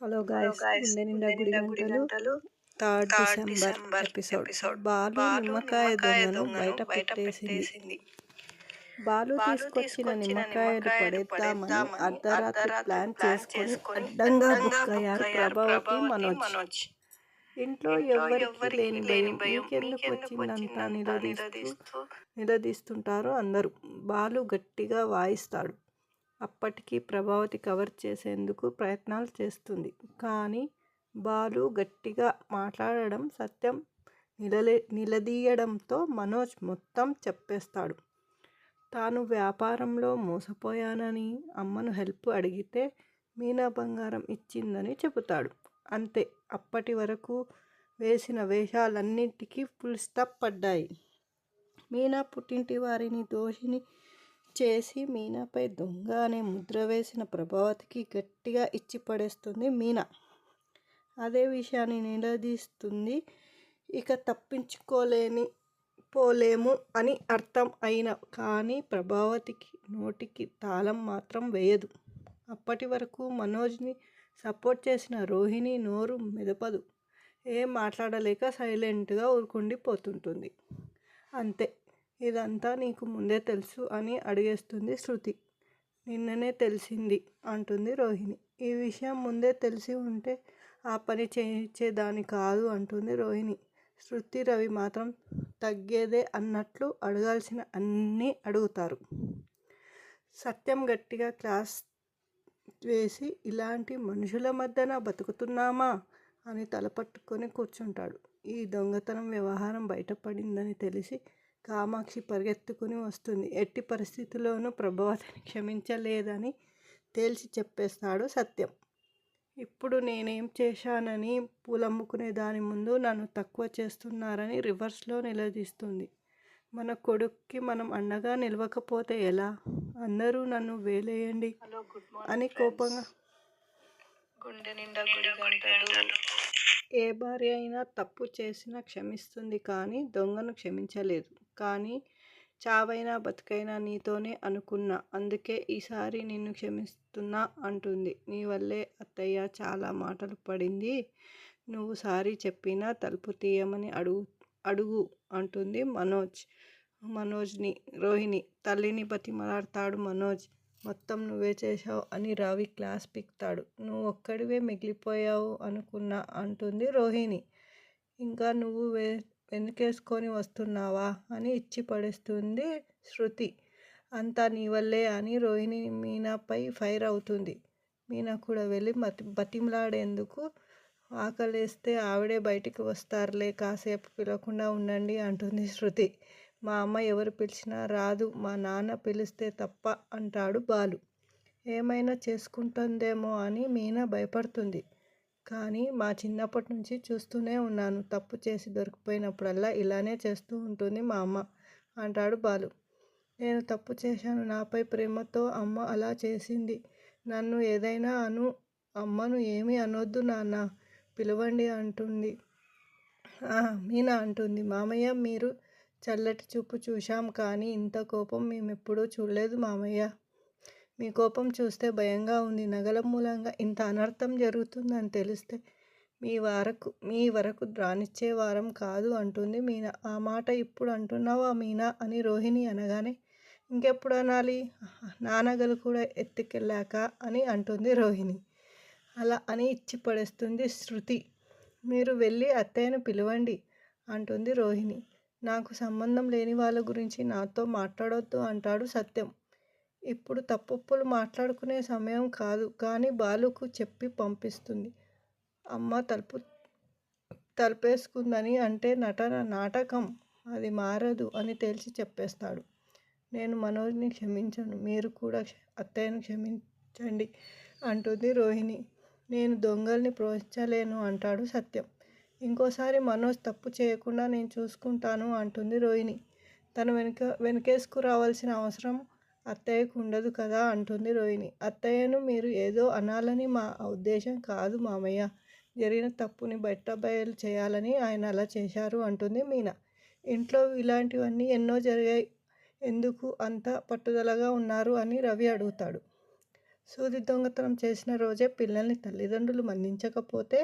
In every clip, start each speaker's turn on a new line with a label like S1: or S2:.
S1: Hello guys నిండా గుడి గంటలు. Third December episode. బాలు నిమ్మకాయ దొంగను బయట పెట్టేసింది. బాలు తీసుకొచ్చిన నిమ్మకాయలు పడేద్దామని అర్ధరాత్రి ప్లాన్ చేసుకొని అడ్డంగా బుక్ అయ్యారు ప్రభావతి మనోజ్. ఇంట్లో ఎవరికి లేని భయం. మీకెందుకు వచ్చిందంతా నిలదీస్తూ నిలదీస్తుంటారో అందరూ. బాలు గట్టిగా వాయిస్తాడు. అప్పటికి ప్రభావతి కవర్ చేసేందుకు ప్రయత్నాలు చేస్తుంది. కానీ బాలు గట్టిగా మాట్లాడడం సత్యం నిలలే నిలదీయడంతో మనోజ్ మొత్తం చెప్పేస్తాడు. తాను వ్యాపారంలో మోసపోయానని అమ్మను హెల్ప్ అడిగితే మీనా బంగారం ఇచ్చిందని చెబుతాడు. అంతే అప్పటి వరకు వేసిన వేషాలన్నింటికీ ఫుల్ స్టాప్ పడ్డాయి. మీనా పుట్టింటి వారిని దోషిని చేసి మీనాపై దొంగ అనే ముద్ర వేసిన ప్రభావతికి గట్టిగా ఇచ్చి పడేస్తుంది మీనా. అదే విషయాన్ని నిలదీస్తుంది. ఇక తప్పించుకోలేని పోలేము అని అర్థం అయిన కానీ ప్రభావతికి నోటికి తాళం మాత్రం వేయదు. అప్పటి వరకు మనోజ్ని సపోర్ట్ చేసిన రోహిణి నోరు మెదపదు. ఏం మాట్లాడలేక సైలెంట్గా ఊరుకుండిపోతుంటుంది. అంతే. ఇదంతా నీకు ముందే తెలుసు అని అడిగేస్తుంది శృతి. నిన్ననే తెలిసింది అంటుంది రోహిణి. ఈ విషయం ముందే తెలిసి ఉంటే ఆ పని చేయించేదాని కాదు అంటుంది రోహిణి. శృతి రవి మాత్రం తగ్గేదే అన్నట్లు అడగాల్సిన అన్నీ అడుగుతారు. సత్యం గట్టిగా క్లాస్ వేసి ఇలాంటి మనుషుల మధ్యన బతుకుతున్నామా అని తలపట్టుకొని కూర్చుంటాడు. ఈ దొంగతనం వ్యవహారం బయటపడిందని తెలిసి కామాక్షి పరిగెత్తుకుని వస్తుంది. ఎట్టి పరిస్థితుల్లోనూ ప్రభావతిని క్షమించలేదని తేల్చి చెప్పేస్తాడు సత్యం. ఇప్పుడు నేనేం చేశానని పూలమ్ముకునే దాని ముందు నన్ను తక్కువ చేస్తున్నారని రివర్స్లో నిలదీస్తుంది. మన కొడుక్కి మనం అండగా నిలవకపోతే ఎలా? అందరూ నన్ను వేలేయండి అని కోపంగా
S2: గుండె నిండా గుడి
S1: ఏ భార్య అయినా తప్పు చేసినా క్షమిస్తుంది కానీ దొంగను క్షమించలేదు. కానీ చావైనా బతుకైనా నీతోనే అనుకున్నా. అందుకే ఈసారి నిన్ను క్షమిస్తున్నా అంటుంది. నీ వల్లే అత్తయ్య చాలా మాటలు పడింది. నువ్వు సారీ చెప్పినా తలుపు తీయమని అడుగు అడుగు అంటుంది మనోజ్ మనోజ్ని రోహిణి. తల్లిని బతిమలాడతాడు మనోజ్. మొత్తం నువ్వే చేశావు అని రవి క్లాస్ పిక్తాడు. నువ్వు ఒక్కడివే మిగిలిపోయావు అనుకున్నా అంటుంది రోహిణి. ఇంకా నువ్వు వే వెనుకేసుకొని వస్తున్నావా అని ఇచ్చి పడేస్తుంది శృతి. అంతా నీ వల్లే అని రోహిణి మీనాపై ఫైర్ అవుతుంది. మీనా కూడా వెళ్ళి మతి బతిమలాడేందుకు? ఆకలేస్తే ఆవిడే బయటికి వస్తారులే కాసేపు పిలవకుండా ఉండండి అంటుంది శృతి. మా అమ్మ ఎవరు పిలిచినా రాదు మా నాన్న పిలిస్తే తప్ప అంటాడు బాలు. ఏమైనా చేసుకుంటుందేమో అని మీనా భయపడుతుంది. కానీ మా చిన్నప్పటి నుంచి చూస్తూనే ఉన్నాను. తప్పు చేసి దొరికిపోయినప్పుడల్లా ఇలానే చేస్తూ ఉంటుంది మా అమ్మ అంటాడు బాలు. నేను తప్పు చేశాను. నాపై ప్రేమతో అమ్మ అలా చేసింది. నన్ను ఏదైనా అను అమ్మను ఏమీ అనొద్దు నాన్న పిలవండి అంటుంది. మీనా అంటుంది. మామయ్య మీరు చల్లటి చూపు చూశాం కానీ ఇంత కోపం మేమెప్పుడూ చూడలేదు మామయ్య. మీ కోపం చూస్తే భయంగా ఉంది. నగల మూలంగా ఇంత అనర్థం జరుగుతుందని తెలిస్తే మీ వరకు మీ వరకు రానిచ్చే వారం కాదు అంటుంది మీనా. ఆ మాట ఇప్పుడు అంటున్నావా మీనా అని రోహిణి అనగానే ఇంకెప్పుడు అనాలి? నానగలు కూడా ఎత్తుకెళ్ళాక అని అంటుంది రోహిణి. అలా అని ఇచ్చి పడేస్తుంది శృతి. మీరు వెళ్ళి అత్తయ్యను పిలవండి అంటుంది రోహిణి. నాకు సంబంధం లేని వాళ్ళ గురించి నాతో మాట్లాడొద్దు అంటాడు సత్యం. ఇప్పుడు తప్పులు మాట్లాడుకునే సమయం కాదు కానీ బాలుకు చెప్పి పంపిస్తుంది. అమ్మ తలుపు తలపేసుకుందని అంటే నటన నాటకం అది మారదు అని తేల్చి చెప్పేస్తాడు. నేను మనోజ్ని క్షమించను మీరు కూడా అత్తయ్యను క్షమించండి అంటుంది రోహిణి. నేను దొంగల్ని ప్రోత్సలేను అంటాడు సత్యం. ఇంకోసారి మనోజ్ తప్పు చేయకుండా నేను చూసుకుంటాను అంటుంది రోహిణి. తను వెనుక వెనకేసుకు రావాల్సిన అవసరం అత్తయ్యకు ఉండదు కదా అంటుంది రోహిణి. అత్తయ్యను మీరు ఏదో అనాలని మా ఉద్దేశం కాదు మామయ్య. జరిగిన తప్పుని బయట బయలు చేయాలని ఆయన అలా చేశారు అంటుంది మీనా. ఇంట్లో ఇలాంటివన్నీ ఎన్నో జరిగాయి. ఎందుకు అంత పట్టుదలగా ఉన్నారు అని రవి అడుగుతాడు. సూది దొంగతనం చేసిన రోజే పిల్లల్ని తల్లిదండ్రులు మందించకపోతే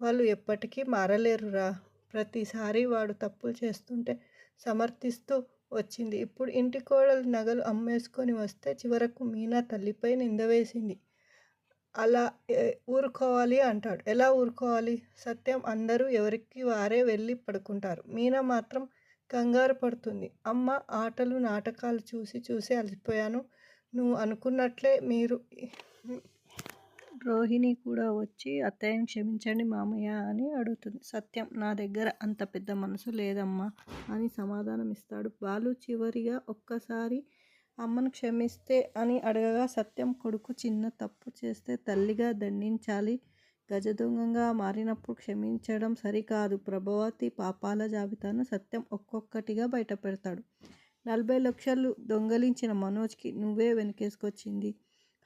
S1: వాళ్ళు ఎప్పటికీ మారలేరురా. ప్రతిసారి వాడు తప్పులు చేస్తుంటే సమర్థిస్తూ వచ్చింది. ఇప్పుడు ఇంటి కోడలు నగలు అమ్మేసుకొని వస్తే చివరకు మీనా తల్లిపై నింద వేసింది. అలా ఊరుకోవాలి అంటాడు. ఎలా ఊరుకోవాలి? సత్యం అందరూ ఎవరికి వారే వెళ్ళి పడుకుంటారు. మీనా మాత్రం కంగారు పడుతుంది. అమ్మ ఆటలు నాటకాలు చూసి చూసి అలసిపోయాను. నువ్వు అనుకున్నట్లే మీరు రోహిణి కూడా వచ్చి అత్తయ్యని క్షమించండి మామయ్య అని అడుగుతుంది. సత్యం నా దగ్గర అంత పెద్ద మనసు లేదమ్మా అని సమాధానం ఇస్తాడు. బాలు చివరిగా ఒక్కసారి అమ్మను క్షమిస్తే అని అడగగా సత్యం కొడుకు చిన్న తప్పు చేస్తే తల్లిగా దండించాలి. గజదొంగంగా మారినప్పుడు క్షమించడం సరికాదు. ప్రభావతి పాపాల జాబితాను సత్యం ఒక్కొక్కటిగా బయటపెడతాడు. నలభై లక్షలు దొంగలించిన మనోజ్కి నువ్వే వెనకేసుకొచ్చింది.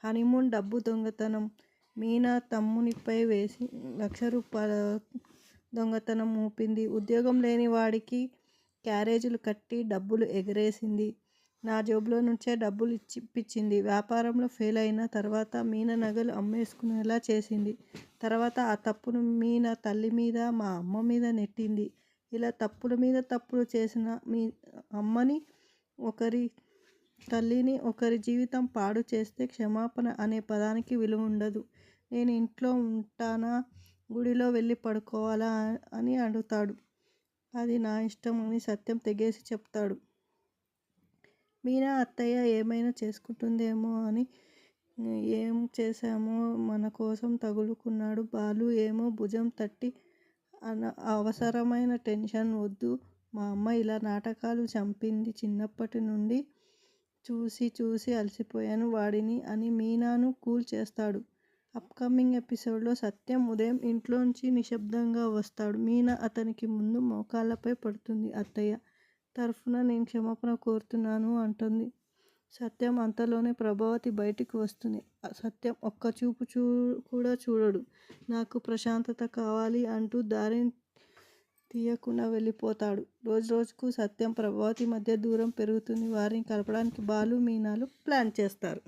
S1: హనీమూన్ డబ్బు దొంగతనం మీనా తమ్మునిపై వేసి లక్ష రూపాయల దొంగతనం మోపింది ఉద్యోగం లేని వాడికి క్యారేజీలు కట్టి డబ్బులు ఎగరేసింది. నా జోబులో నుంచే డబ్బులు ఇచ్చిప్పించింది వ్యాపారంలో ఫెయిల్ అయిన తర్వాత మీన నగలు అమ్మేసుకునేలా చేసింది. తర్వాత ఆ తప్పును మీన తల్లి మీద మా అమ్మ మీద నెట్టింది. ఇలా తప్పుల మీద తప్పులు చేసిన మీ అమ్మని ఒకరి తల్లిని ఒకరి జీవితం పాడు చేస్తే క్షమాపణ అనే పదానికి విలువ ఉండదు. నేను ఇంట్లో ఉంటానా? గుడిలో వెళ్ళి పడుకోవాలా? అని అడుగుతాడు. అది నా ఇష్టం అని సత్యం తెగేసి చెప్తాడు. మీనా అత్తయ్య ఏమైనా చేసుకుంటుందేమో అని ఏం చేశామో మన కోసం తగులుకున్నాడు బాలు. ఏమో భుజం తట్టి అన అవసరమైన టెన్షన్ వద్దు. మా అమ్మ ఇలా నాటకాలు చంపింది చిన్నప్పటి నుండి. చూసి చూసి అలసిపోయాను వాడిని అని మీనాను కూల్ చేస్తాడు. అప్కమింగ్ ఎపిసోడ్లో సత్యం ఉదయం ఇంట్లోంచి నిశ్శబ్దంగా వస్తాడు. మీనా అతనికి ముందు మోకాళ్ళపై పడుతుంది. అత్తయ్య తరఫున నేను క్షమాపణ కోరుతున్నాను అంటుంది. సత్యం అంతలోనే ప్రభావతి బయటికి వస్తుంది. సత్యం ఒక్క చూపు చూ కూడా చూడడు. నాకు ప్రశాంతత కావాలి అంటూ దారిని తీయకుండా వెళ్ళిపోతాడు. రోజు రోజుకు సత్యం ప్రభావతి మధ్య దూరం పెరుగుతుంది. వారిని కలపడానికి బాలు మీనాలు ప్లాన్ చేస్తారు.